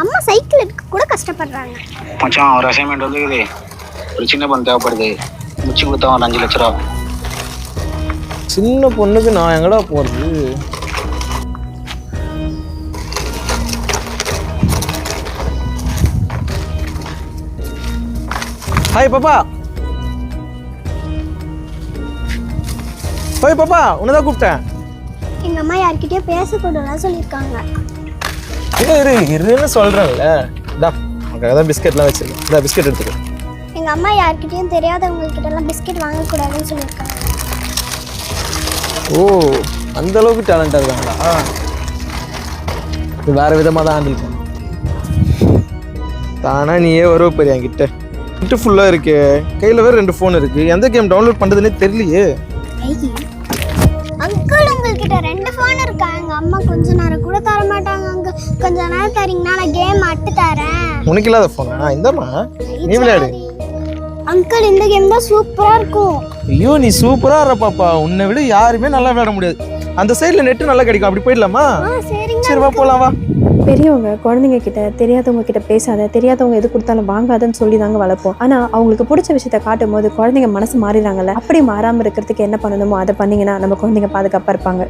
அம்மா சைக்கிள் எடுக்க கூட கஷ்டப்படுறாங்க. மச்சான் ஒரு அசைன்மெண்ட் வந்துக்குது ஒரு சின்ன பொண்ணு தேவைப்படுது. முடிச்சு கொடுத்தா ஒரு அஞ்சு லட்ச ரூபா. சின்ன பொண்ணுக்கு நான் எங்கடா போறது? ஹாய் பாப்பா. ஹாய் பாப்பா. உன்னதான் கூப்பிட்டேன். எங்க அம்மா யார்கிட்டயும் பேசக்கூடாதுன்னு சொல்லியிருக்காங்க. இரு இரு இருன்னு சொல்றேன்ல. டா உனக்காக தான் பிஸ்கெட்லாம் வச்சிருக்கேன். இந்த பிஸ்கெட் எடுத்துக்கோ. எங்க அம்மா யார்கிட்டயும் தெரியாதவங்க கிட்ட எல்லாம் பிஸ்கெட் வாங்கக்கூடாதுன்னு சொல்லியிருக்காங்க. ஓ அந்த அளவுக்கு டேலண்டாக இருக்காங்களா இது வேற விதமாக தான் ஹேண்டில் பண்ணும். தானா நீயே வருவ பெரிய என்கிட்ட? கிட்ட ஃபுல்லாக இருக்கு. கையில் வேற ரெண்டு ஃபோன் இருக்கு. எந்த கேம் டவுன்லோட் பண்ணுறதுனே தெரியலையே. அங்கிள் உங்ககிட்ட ரெண்டு ஃபோன் இருக்கா? எங்க அம்மா கொஞ்ச நேரம் கூட தர மாட்டாங்க அங்க. கொஞ்ச நேரம் தரீங்கன்னா நான் கேம் அட்டு தரேன். உனக்கு இல்லாத ஃபோனா இந்தாம்மா. நீ விளையாடு. அங்கிள் இந்த கேம் தான் சூப்பரா இருக்கும். ஐயோ நீ சூப்பராக இருற பாப்பா. உன்னை விட யாருமே நல்லா விளையாட முடியாது. அந்த சைடில் நெட்டு நல்லா கிடைக்கும். அப்படி போயிடலாமா? ஆ சரிங்க சரி வா போலாம் வா. பெரியவங்க குழந்தைங்க கிட்ட தெரியாதவங்க கிட்ட பேசாத. தெரியாதவங்க எது கொடுத்தாலும் வாங்காதன்னு சொல்லி தாங்க வளர்ப்போம். ஆனா அவங்களுக்கு பிடிச்ச விஷயத்த காட்டும் போது குழந்தைங்க மனசு மாறிடுறாங்கல்ல. அப்படி மாறாம இருக்கிறதுக்கு என்ன பண்ணணுமோ அதை பண்ணீங்கன்னா நம்ம குழந்தைங்க பாதுகாப்பா இருப்பாங்க.